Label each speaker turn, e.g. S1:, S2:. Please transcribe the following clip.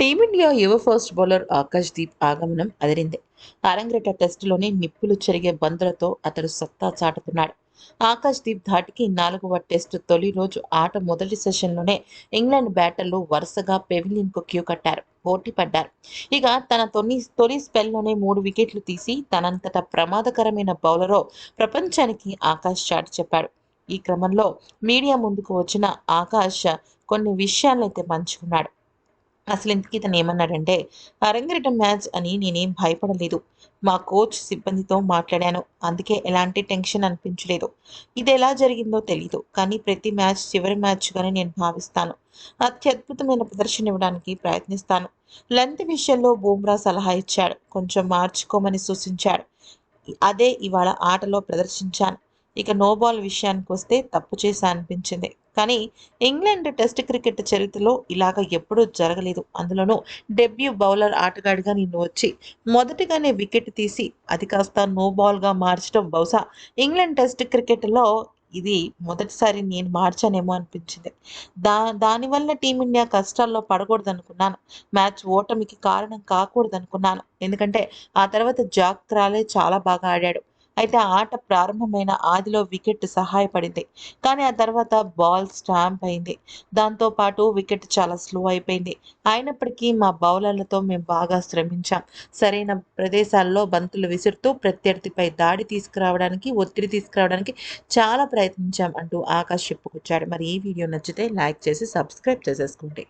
S1: Team India యువ first bowler Akash Deep ఆగమనం అదిరింది. అరంగేట టెస్టులోనే నిప్పులు చెరిగే బంతులతో అతడు సత్తా చాటుతున్నాడు. ఆకాష్ దీప్ ధాటికి నాలుగవ టెస్టు తొలి రోజు ఆట మొదటి సెషన్లోనే ఇంగ్లాండ్ బ్యాటర్లు వరుసగా పెవిలియన్కు క్యూ కట్టారు పోటీ పడ్డారు. ఇక తన తొలి తొలి స్పెల్లోనే మూడు వికెట్లు తీసి తనంతట ప్రమాదకరమైన బౌలరో ప్రపంచానికి ఆకాష్ చాటి చెప్పాడు. ఈ క్రమంలో మీడియా ముందుకు వచ్చిన ఆకాష్ కొన్ని విషయాలైతే పంచుకున్నాడు. అసలు ఇంతకీ ఇతను ఏమన్నాడంటే అరంగేటం మ్యాచ్ అని నేనేం భయపడలేదు. మా కోచ్ సిబ్బందితో మాట్లాడాను. అందుకే ఎలాంటి టెన్షన్ అనిపించలేదు. ఇది ఎలా జరిగిందో తెలీదు. కానీ ప్రతి మ్యాచ్ చివరి మ్యాచ్గానే నేను భావిస్తాను. అత్యద్భుతమైన ప్రదర్శన ఇవ్వడానికి ప్రయత్నిస్తాను. లెంత్ విషయంలో బూమ్రా సలహా ఇచ్చాడు. కొంచెం మార్చుకోమని సూచించాడు. అదే ఇవాళ ఆటలో ప్రదర్శించాను. ఇక నో బాల్ విషయానికి వస్తే తప్పు చేశా అనిపించింది. కానీ ఇంగ్లాండ్ టెస్ట్ క్రికెట్ చరిత్రలో ఇలాగ ఎప్పుడూ జరగలేదు. అందులోనూ డెబ్యూ బౌలర్ ఆటగాడిగా నిన్ను వచ్చి మొదటిగానే వికెట్ తీసి అది కాస్త నో బాల్గా మార్చడం బహుశా ఇంగ్లాండ్ టెస్ట్ క్రికెట్లో ఇది మొదటిసారి నేను మార్చానేమో అనిపించింది. దా దానివల్ల టీమిండియా కష్టాల్లో పడకూడదు అనుకున్నాను మ్యాచ్ ఓటమికి కారణం కాకూడదు అనుకున్నాను ఎందుకంటే ఆ తర్వాత జాక్ క్రాలే చాలా బాగా ఆడాడు. అయితే ఆట ప్రారంభమైన ఆదిలో వికెట్ సహాయపడింది. కానీ ఆ తర్వాత బాల్ స్టాంప్ అయింది. దాంతో పాటు వికెట్ చాలా స్లో అయిపోయింది. అయినప్పటికీ మా బౌలర్లతో మేము బాగా శ్రమించాం. సరైన ప్రదేశాల్లో బంతులు విసురుతూ ప్రత్యర్థిపై దాడి తీసుకురావడానికి ఒత్తిడి తీసుకురావడానికి చాలా ప్రయత్నించాం అంటూ ఆకాష్ చెప్పుకొచ్చాడు. మరి ఈ వీడియో నచ్చితే లైక్ చేసి సబ్స్క్రైబ్ చేసేసుకోండి.